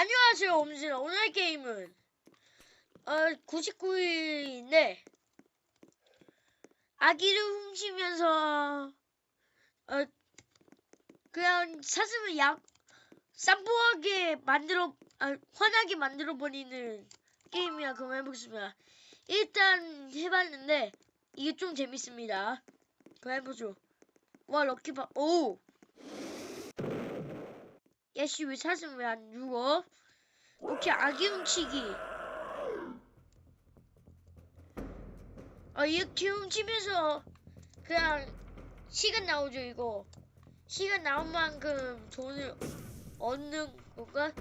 안녕하세요, 옴즈라. 오늘 게임은 어 99일인데 아기를 훔치면서 어 그냥 사슴을 약 쌈보하게 만들어 아, 화나게 만들어 버리는 게임이야. 그럼 해보겠습니다. 일단 해봤는데 이게 좀 재밌습니다. 그럼 해보죠. 와 럭키바 오 야씨 왜 사슴 왜 안 죽어? 오케이 아기 훔치기 어 이렇게 훔치면서 그냥 시간 나오죠 이거. 시간 나온 만큼 돈을 얻는 건가?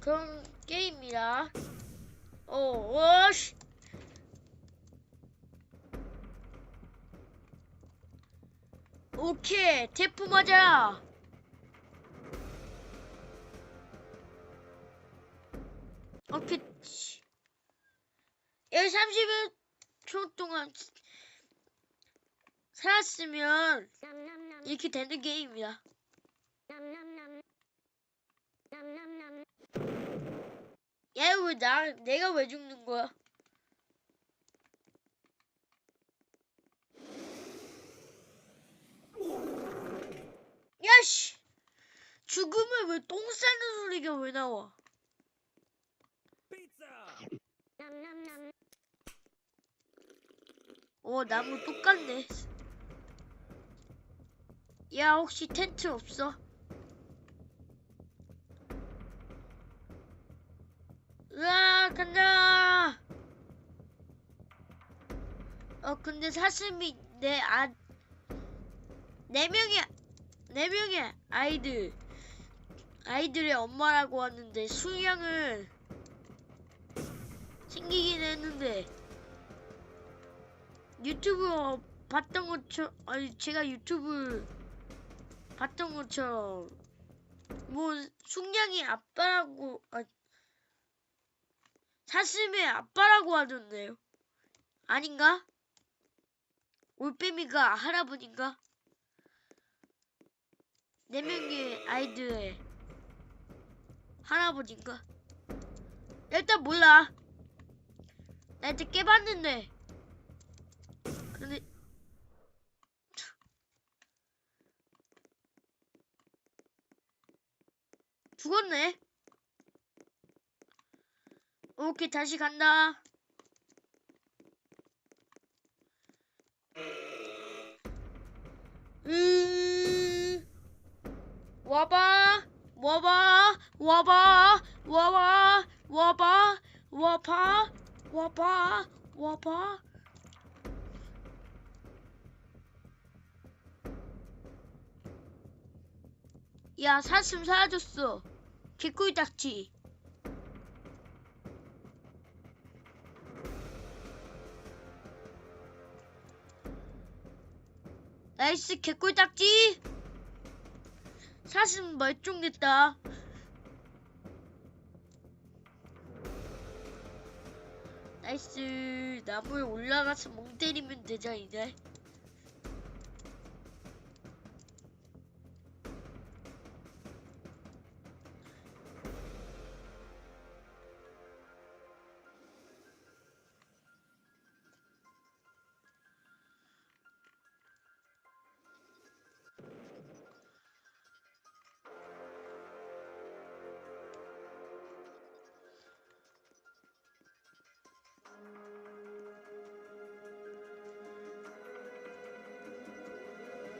그런 게임이라. 어 워시! 오케이 태프 맞아 오케이. 1 30초 동안 살았으면 이렇게 되는 게임이야. 야왜나 내가 왜 죽는 거야? 야씨! 죽으면 왜 똥 싸는 소리가 왜 나와 어 나무 똑같네. 야 혹시 텐트 없어? 으아 간다! 어 근데 사슴이 내아네 명의 네 명의 아이들 아이들의 엄마라고 하는데 수량을 생기긴 했는데 유튜브 어, 봤던 것처럼 아니 제가 유튜브 봤던 것처럼 뭐 숙량이 아빠라고 아, 사슴의 아빠라고 하던데요 아닌가? 올빼미가 할아버지인가? 네 명의 아이들의 할아버지인가? 일단 몰라 나 이제 깨봤는데. 근데 죽었네. 오케이 다시 간다. 음 와봐 와봐 와봐 와봐 와봐 와봐 와봐 와봐. 야 사슴 사라졌어. 개꿀딱지. 나이스 개꿀딱지. 사슴 멀쩡했다 나이스 나무에 올라가서 멍 때리면 되자 이제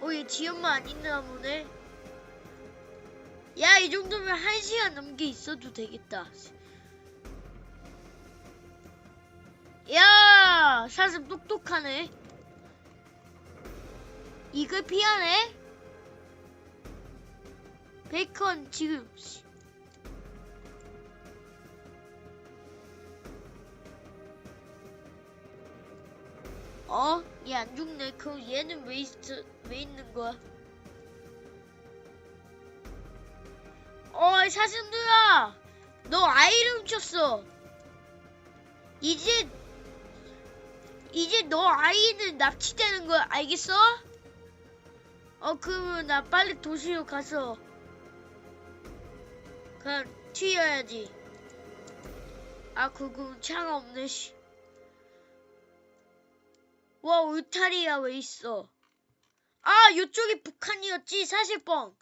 어, 얘 지연만 안 있나 보네. 야, 이 정도면 한 시간 넘게 있어도 되겠다. 야, 사슴 똑똑하네. 이걸 피하네? 베이컨 지금 어? 얘 안 죽네. 그럼 얘는 왜 있어? 왜 있는 거야? 어이 사슴들아, 너 아이를 훔쳤어. 이제 이제 너 아이는 납치되는 거야. 알겠어? 어 그러면 나 빨리 도시로 가서 그냥 튀어야지. 아 그거 차가 없네 씨. 와 울타리야 왜 있어? 아 이쪽이 북한이었지 사실 뻥.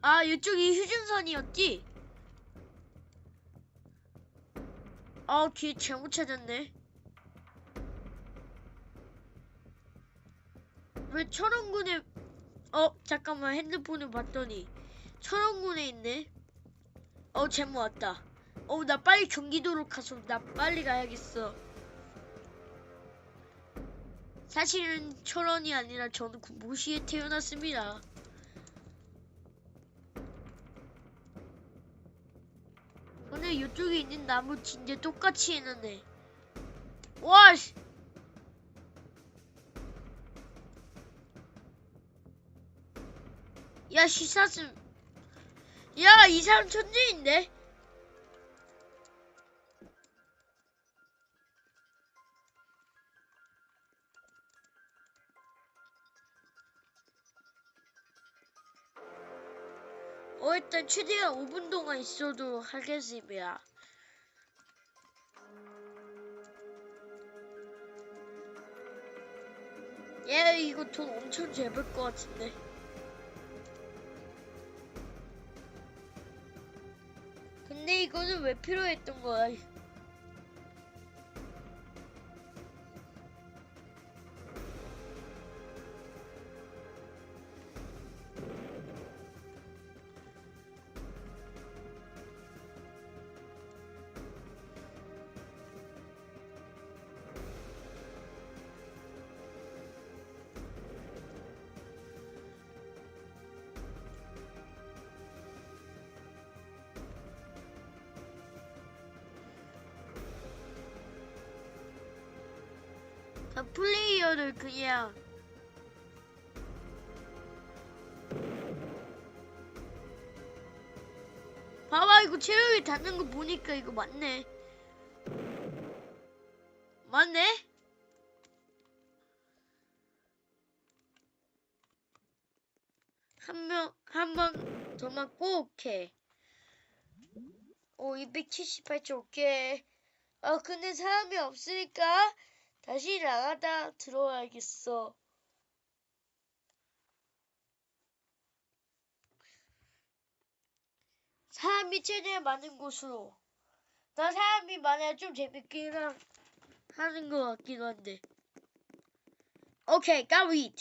아 이쪽이 휴전선이었지? 아길 잘못 찾았네. 왜 철원군에 어 잠깐만 핸드폰을 봤더니 철원군에 있네. 어 제목 왔다. 어 나 빨리 경기도로 가서 나 빨리 가야겠어. 사실은 철원이 아니라 저는 군부시에 태어났습니다. 근데 이쪽에 있는 나무 진짜 똑같이 해놨네. 와 씨. 야 시사슴 야 이 사람 천재인데 최대한 5분 동안 있어도 하겠습니다 얘 이거 돈 엄청 잘 벌 것 같은데 근데 이거는 왜 필요했던 거야? 자, 플레이어를 그냥. 봐봐 이거 체력이 닿는 거 보니까 이거 맞네. 맞네? 한 명 한 번 더 맞고 오케이. 오 278초 오케이. 아 근데 사람이 없으니까 다시 나가다 들어와야겠어. 사람이 최대한 많은 곳으로. 나 사람이 많아야 좀 재밌긴 하- 하는 것 같기도 한데. 오케이, 까윗.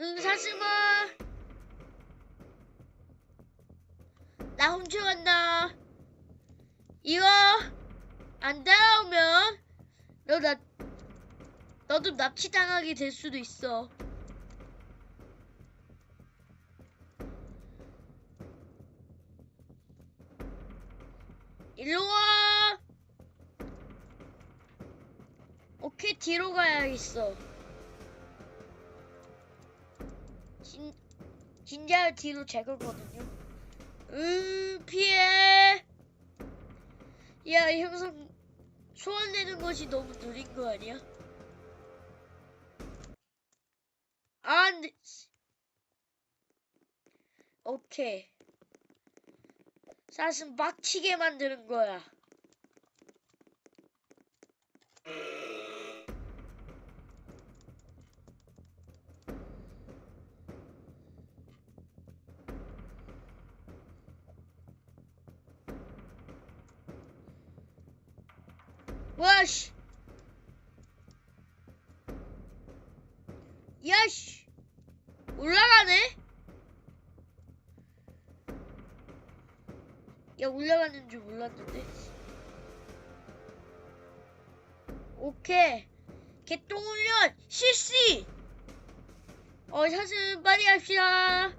응, 사슴아. 나 훔쳐간다. 이거 안 따라오면 너 나 너도 납치당하게 될 수도 있어. 일로 와. 오케이 뒤로 가야겠어. 진 진짜 뒤로 잘 걸거든요. 음 피해. 야, 이 형상 소환되는 것이 너무 느린 거 아니야? 아, 근데 오케이. 사슴 빡치게 만드는 거야. 와씨. 야씨. 올라가네? 야, 올라가는 줄 몰랐는데. 오케이. 개똥 훈련 실시! 어, 사슴 빨리 합시다.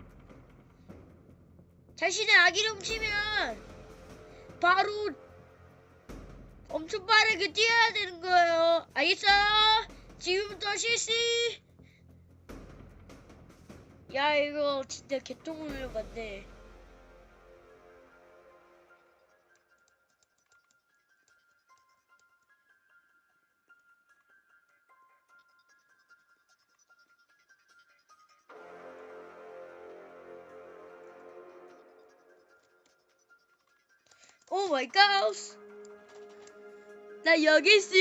자신의 아기를 훔치면 바로 엄청 빠르게 뛰어야 되는 거예요. 알겠어요? 지금부터 실시! 야, 이거 진짜 개똥 울려 봤네. Oh my gosh! 나 여기 있어.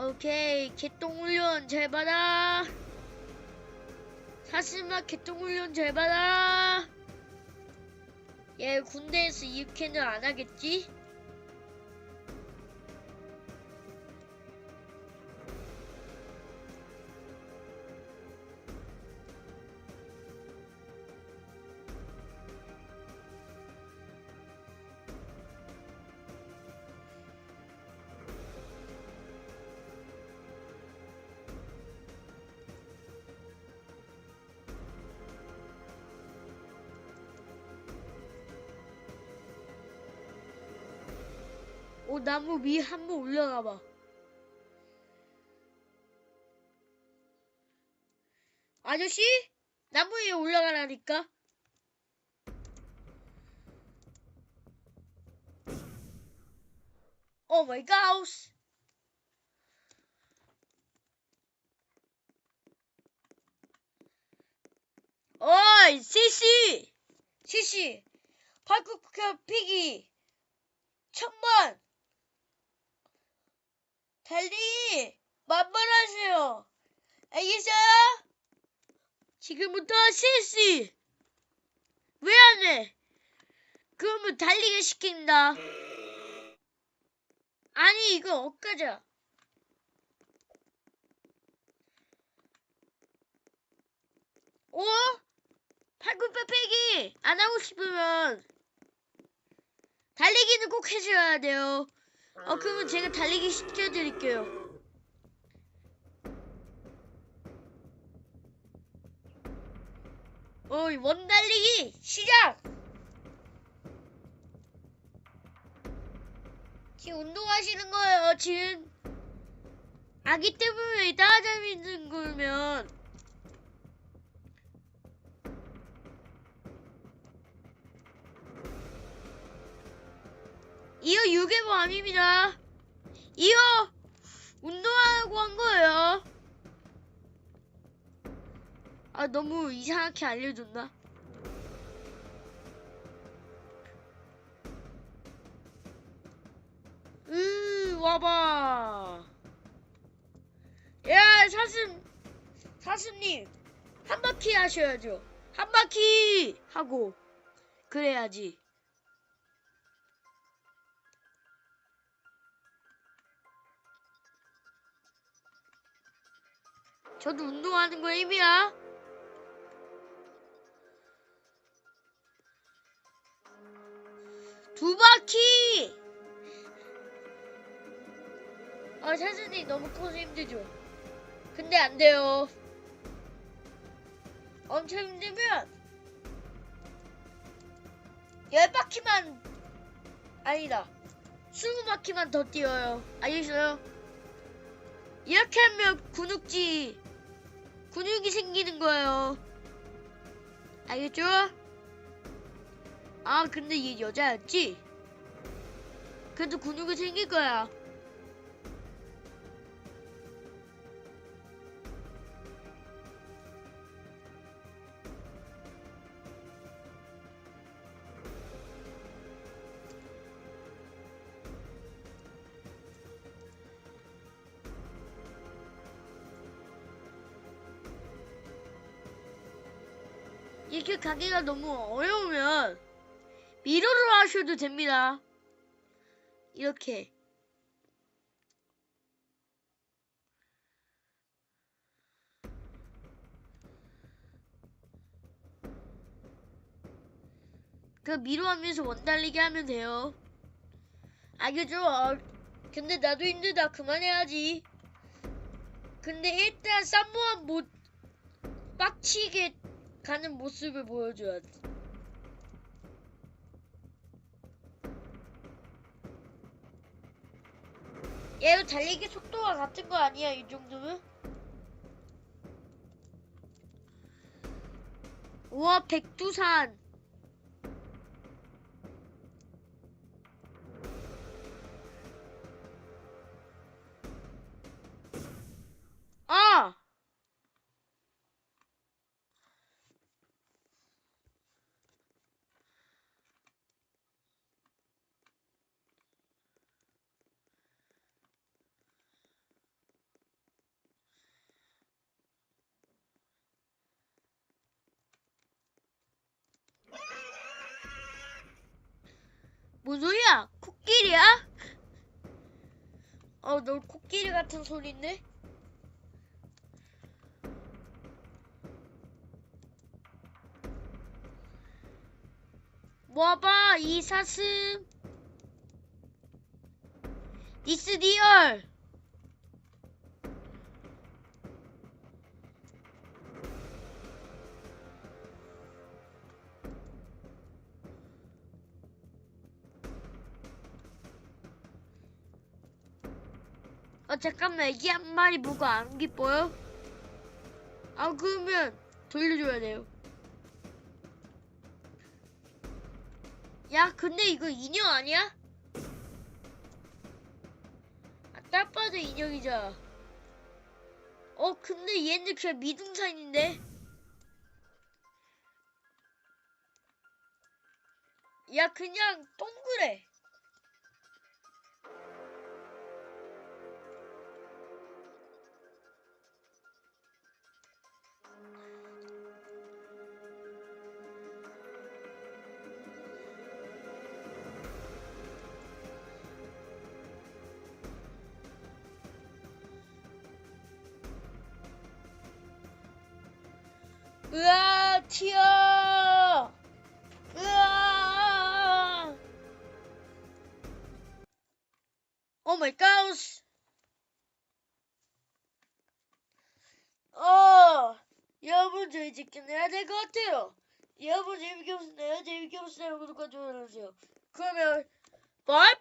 오케이 개똥훈련 잘 받아 사슴아 개똥훈련 잘 받아 얘 군대에서 이렇게는 안 하겠지? 오 나무 위에 한번 올라가 봐. 아저씨? 나무 위에 올라가라니까. 오 마이 갓. 어이, 시시! 시시! 팔굽혀 피기! 천만! 달리! 만발하세요! 알겠어요? 지금부터 실시! 왜 안 해? 그러면 달리게 시킨다. 아니, 이거 엇가자. 오? 팔굽혀 빼기 안 하고 싶으면 달리기는 꼭 해줘야 돼요. 어 그러면 제가 달리기 시켜드릴게요. 어이 원 달리기 시작. 지금 운동하시는 거예요. 지금 아기 때문에 따라다니는 거면 이거 유괴범 아닙니다. 이거 운동하라고 한 거예요. 아 너무 이상하게 알려줬나? 으 와봐. 야 사슴 사슴님 한 바퀴 하셔야죠. 한 바퀴 하고 그래야지. 저도 운동하는 거 힘이야. 두 바퀴. 아 사슴이 너무 커서 힘들죠. 근데 안 돼요. 엄청 힘들면 열 바퀴만 아니다. 스무 바퀴만 더 뛰어요. 알겠어요? 이렇게 하면 근육지 근육이 생기는 거예요. 알겠죠? 아 근데 얘 여자였지? 그래도 근육이 생길 거야. 이렇게 가기가 너무 어려우면 미로로 하셔도 됩니다. 이렇게. 그 미로 하면서 원달리기 하면 돼요. 알겠죠? 아, 근데 나도 힘들다. 그만해야지. 근데 일단 쌈모한 못 빡치게 가는 모습을 보여줘야지. 얘도 달리기 속도와 같은 거 아니야 이 정도면? 우와 백두산 아! 뭔 소리야? 코끼리야? 어, 너 코끼리 같은 소리인데? 모아봐, 이 사슴. 니스 리얼. 잠깐만 애기 한 마리 뭐가 안 기뻐요? 아 그러면 돌려줘야 돼요. 야 근데 이거 인형 아니야? 아, 딱 봐도 인형이잖아. 어 근데 얘는 그냥 미둥산인데? 야 그냥 동그래. 으아 튀어! 으아! 오 마이 갓! 어 여러분 저 이제 끝내야 될 것 같아요. 여러분 재밌게 보셨나요? 재밌게 보셨나요? 구독과 좋아요 눌러주세요. 그러면 바이바이